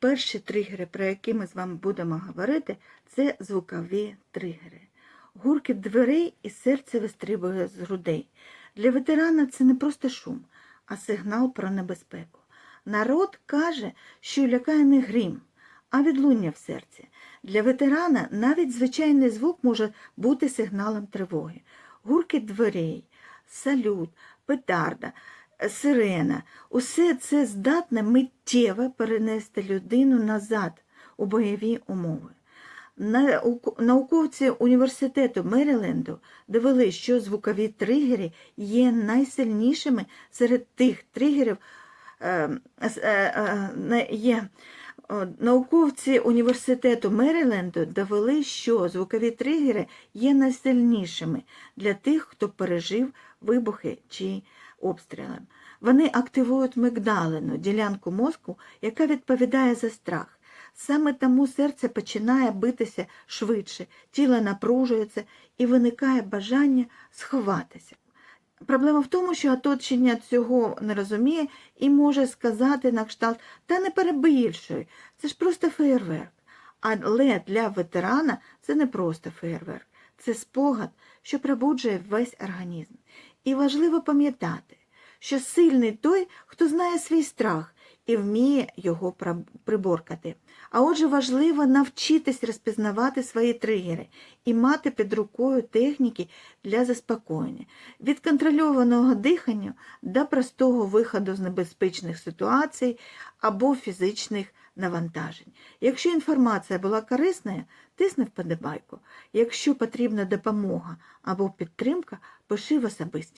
Перші тригери, про які ми з вами будемо говорити, це звукові тригери. Гуркіт дверей і серце вистрибує з грудей. Для ветерана це не просто шум, а сигнал про небезпеку. Народ каже, що лякає не грім, а відлуння в серці. Для ветерана навіть звичайний звук може бути сигналом тривоги. Гуркіт дверей, салют, петарда, сирена усе це здатне миттєво перенести людину назад у бойові умови. Науковці університету Меріленду довели, що звукові тригери є найсильнішими серед тих тригерів, е, е, е, є Науковці університету Меріленду довели, що звукові тригери є найсильнішими для тих, хто пережив вибухи чи обстріли. Вони активують мигдалину, ділянку мозку, яка відповідає за страх. Саме тому серце починає битися швидше, тіло напружується і виникає бажання сховатися. Проблема в тому, що оточення цього не розуміє і може сказати на кшталт, та не перебільшуй, це ж просто феєрверк. Але для ветерана це не просто феєрверк, це спогад, що пробуджує весь організм. І важливо пам'ятати, що сильний той, хто знає свій страх і вміє його приборкати. А отже, важливо навчитись розпізнавати свої тригери і мати під рукою техніки для заспокоєння. Від контрольованого дихання до простого виходу з небезпечних ситуацій або фізичних навантажень. Якщо інформація була корисною, тисни вподобайку. Якщо потрібна допомога або підтримка, пиши в особисті.